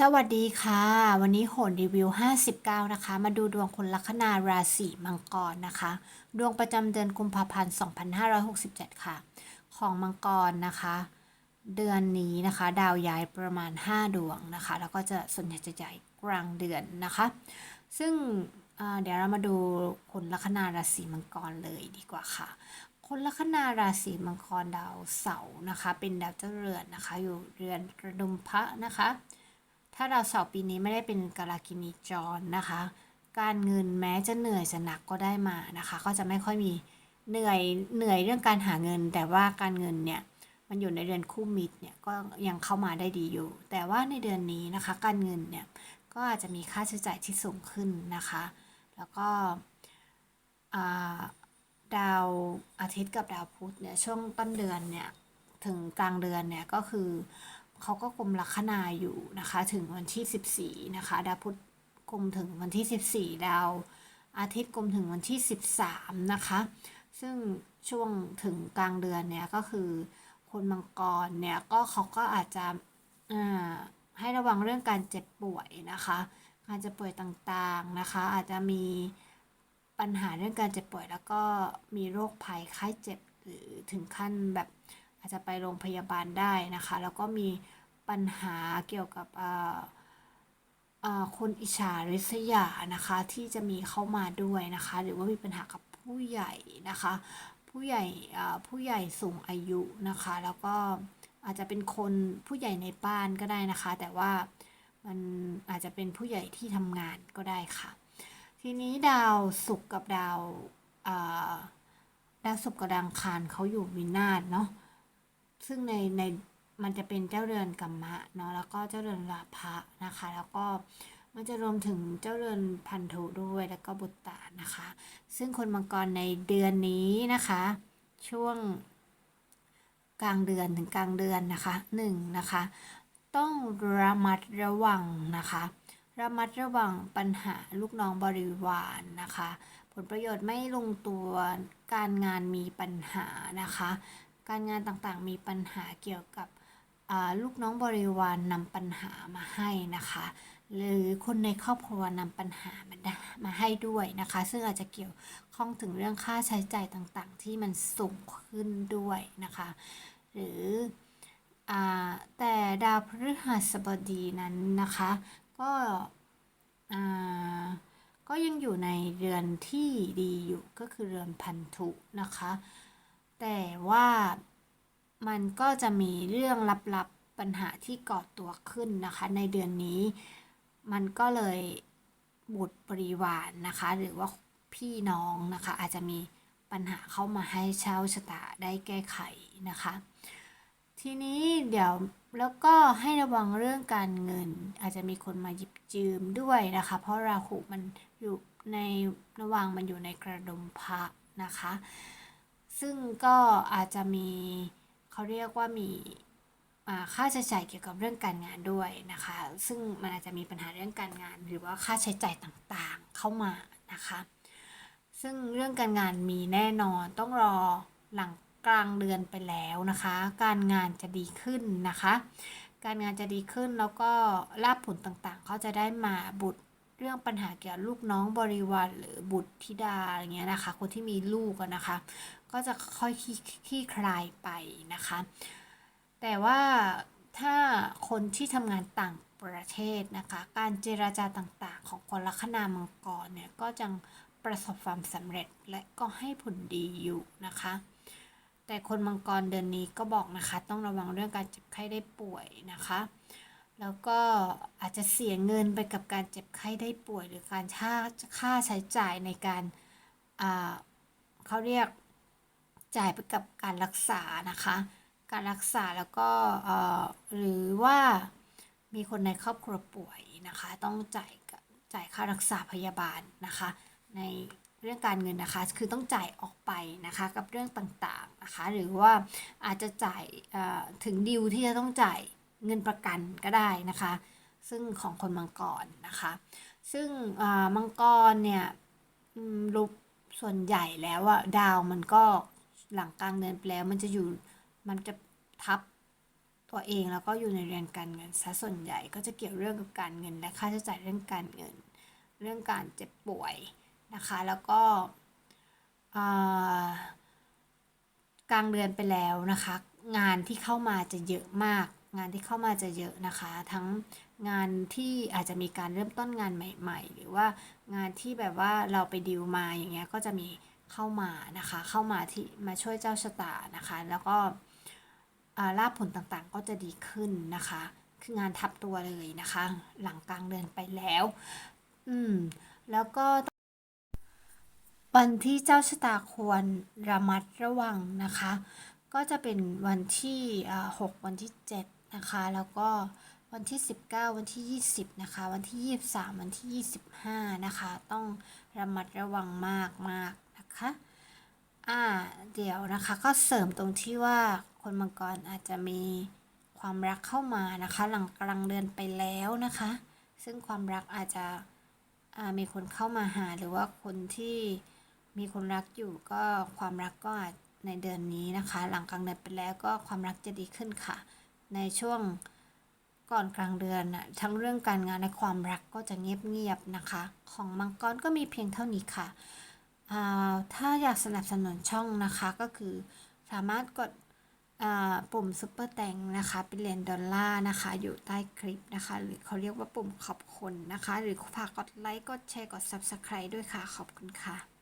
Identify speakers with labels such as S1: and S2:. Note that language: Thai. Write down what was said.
S1: สวัสดีค่ะ วันนี้โหนรีวิว 59 นะคะ มาดูดวงคนลัคนาราศีมังกรนะคะ ดวงประจำเดือนกุมภาพันธ์ 2567 ค่ะ ของมังกรนะคะ เดือนนี้นะคะ ดาวย้ายประมาณ 5 ดวงนะคะ แล้วก็จะส่วนใหญ่จะย้ายกลางเดือนนะคะ ซึ่งเดี๋ยวเรามาดูคนลัคนาราศีมังกรเลยดีกว่าค่ะ คนลัคนาราศีมังกรดาวเสาร์นะคะ เป็นดาวเจ้าเรือนนะคะ อยู่เรือนกระดุมพระนะคะ ถ้าดาสาร์ปีนี้ไม่ได้เป็นกาลากินีจรนะคะ การเงินแม้จะเหนื่อยจะหนักก็ได้มานะคะ ก็จะไม่ค่อยมีเหนื่อยเหนื่อยเรื่องการหาเงิน แต่ว่าการเงินเนี่ยมันอยู่ในเดือนคู่มิตรเนี่ยก็ยังเข้ามาได้ดีอยู่ แต่ว่าในเดือนนี้นะคะ การเงินเนี่ยก็อาจจะมีค่าใช้จ่ายที่สูงขึ้นนะคะ แล้วก็าดาวอาทิตย์กับดาวพุธเนี่ยช่วงต้นเดือนเนี่ยถึงกลางเดือนเนี่ยก็คือ เขาก็กลมลัคนาอยู่นะคะ ถึงวันที่ 14 นะคะ ดาวพุธกลมถึงวันที่ 14 ดาวอาทิตย์กลมถึงวันที่ 13 นะคะ ซึ่งช่วงถึงกลางเดือนเนี่ยก็คือคนมังกรเนี่ยก็เขาก็อาจจะให้ระวังเรื่องการเจ็บป่วยนะคะการเจ็บป่วยต่างๆนะคะ อาจจะมีปัญหาเรื่องการเจ็บป่วย แล้วก็มีโรคภัยไข้เจ็บหรือถึงขั้นแบบ อาจจะไปโรงพยาบาลได้นะคะ แล้วก็มีปัญหาเกี่ยวกับคนอิจฉาริษยานะคะที่จะมีเข้ามาด้วยนะคะ หรือว่ามีปัญหากับผู้ใหญ่นะคะ ผู้ใหญ่ผู้ใหญ่สูงอายุนะคะ แล้วก็อาจจะเป็นคนผู้ใหญ่ในบ้านก็ได้นะคะ แต่ว่ามันอาจจะเป็นผู้ใหญ่ที่ทำงานก็ได้ค่ะ ทีนี้ดาวศุกร์กับดาวดาวศุกร์กับดาวอังคารเขาอยู่วินาศเนาะ ซึ่งในในมันจะเป็นเจ้าเรือนกัมมะเนาะแล้วก็เจ้าเรือนลาภะนะคะ แล้วก็มันจะรวมถึงเจ้าเรือนพันธุด้วยแล้วก็บุตรตานะคะ ซึ่งคนมังกรในเดือนนี้นะคะ ช่วงกลางเดือนถึงกลางเดือนนะคะหนึ่งนะคะ ต้องระมัดระวังนะคะ ระมัดระวังปัญหาลูกน้องบริวารนะคะ ผลประโยชน์ไม่ลงตัวการงานมีปัญหานะคะ การงานต่างๆ มีปัญหาเกี่ยวกับลูกน้องบริวารนำปัญหามาให้นะคะ หรือคนในครอบครัวนำปัญหามามาให้ด้วยนะคะ ซึ่งอาจจะเกี่ยวข้องถึงเรื่องค่าใช้จ่ายต่างๆ ที่มันสูงขึ้นด้วยนะคะ หรืออแต่ดาวพฤหัสบดีนั้นนะคะ ก็ก็ยังอยู่ในเรือนที่ดีอยู่ก็คือเรือนพันธุนะคะ แต่ว่า มันก็จะมีเรื่องลับๆปัญหาที่ก่อตัวขึ้นนะคะ ในเดือนนี้ มันก็เลยบุตรบริวารนะคะ หรือว่าพี่น้องนะคะ อาจจะมีปัญหาเข้ามาให้เช่าชะตาได้แก้ไขนะคะ ทีนี้เดี๋ยวแล้วก็ให้ระวังเรื่องการเงิน อาจจะมีคนมาหยิบยืมด้วยนะคะ เพราะราหูมันอยู่ในระหว่างมันอยู่ในกระดมพระนะคะ ซึ่งก็อาจจะมี เขาเรียกว่ามีค่าใช้จ่ายเกี่ยวกับเรื่องการงานด้วยนะคะ ซึ่งมันอาจจะมีปัญหาเรื่องการงาน หรือว่าค่าใช้จ่ายต่างๆเข้ามานะคะ ซึ่งเรื่องการงานมีแน่นอนต้องรอหลังกลางเดือนไปแล้วนะคะ การงานจะดีขึ้นนะคะ การงานจะดีขึ้นแล้วก็ลาภผลต่างๆเขาจะได้มาบุตร เรื่องปัญหาเกี่ยวกับลูกน้องบริวารหรือบุตรธิดาอะไรเงี้ยนะคะ คนที่มีลูกนะคะ ก็จะค่อยขี้ขี้คลายไปนะคะ แต่ว่าถ้าคนที่ทำงานต่างประเทศนะคะ การเจราจาต่างๆ ของคนลัคนามังกรเนี่ยก็จะประสบความสำเร็จและก็ให้ผลดีอยู่นะคะ แต่คนมังกรเดือนนี้ก็บอกนะคะ ต้องระวังเรื่องการเจ็บไข้ได้ป่วยนะคะ แล้วก็อาจจะเสียเงินไปกับการเจ็บไข้ได้ป่วย หรือการค่าค่าใช้จ่ายในการเขาเรียกจ่ายไปกับการรักษานะคะ การรักษาแล้วก็หรือว่ามีคนในครอบครัวป่วยนะคะ ต้องจ่ายจ่ายค่ารักษาพยาบาลนะคะ ในเรื่องการเงินนะคะ คือต้องจ่ายออกไปนะคะกับเรื่องต่างๆนะคะ หรือว่าอาจจะจ่ายถึงดิวที่จะต้องจ่าย เงินประกันก็ได้นะคะ ซึ่งของคนมังกรนะคะ ซึ่งมังกรเนี่ยรูปส่วนใหญ่แล้วอะดาวมันก็หลังกลางเดือนไปแล้วมันจะอยู่มันจะทับตัวเองแล้วก็อยู่ในเรือนการเงินซะส่วนใหญ่ก็จะเกี่ยวเรื่องกับการเงินและค่าใช้จ่ายเรื่องการเงิน เรื่องการเจ็บป่วยนะคะ แล้วก็กลางเดือนไปแล้วนะคะ งานที่เข้ามาจะเยอะมาก งานที่เข้ามาจะเยอะนะคะ ทั้งงานที่อาจจะมีการเริ่มต้นงานใหม่ ๆ หรือว่างานที่แบบว่าเราไปดิวมาอย่างเงี้ยก็จะมีเข้ามานะคะ เข้ามาที่มาช่วยเจ้าชะตานะคะ แล้วก็ลาภผลต่างๆ ก็จะดีขึ้นนะคะ คืองานทับตัวเลยนะคะ หลังกลางเดือนไปแล้ว อืม แล้วก็วันที่เจ้าชะตาควรระมัดระวังนะคะ ก็จะเป็นวันที่ 6 วันที่ 7 นะคะ แล้วก็วันที่ 19 วันที่ 20 นะคะ วันที่ 23 วันที่ 25 นะคะ ต้องระมัดระวังมากมากนะคะ อ่า เดี๋ยวนะคะก็เสริมตรงที่ว่าคนมังกรอาจจะมีความรักเข้ามานะคะ หลังกลางเดือนไปแล้วนะคะ ซึ่งความรักอาจจะมีคนเข้ามาหาหรือว่าคนที่มีคนรักอยู่ก็ความรักก็ในเดือนนี้นะคะ หลังกลางเดือนไปแล้วก็ความรักจะดีขึ้นค่ะ ในช่วงก่อนกลางเดือนนะทั้งเรื่องการงานและความรักก็จะเงียบๆนะคะ ของมังกรก็มีเพียงเท่านี้ค่ะอ่าถ้าอยากสนับสนุนช่องนะคะก็คือสามารถกดอ่าปุ่มซุปเปอร์แตงนะคะเป็นเหรียญดอลลาร์นะคะ อยู่ใต้คลิปนะคะ หรือเขาเรียกว่าปุ่มขอบคุณนะคะ หรือฝากกดไลค์กดแชร์กด Subscribe ด้วยค่ะ ขอบคุณค่ะ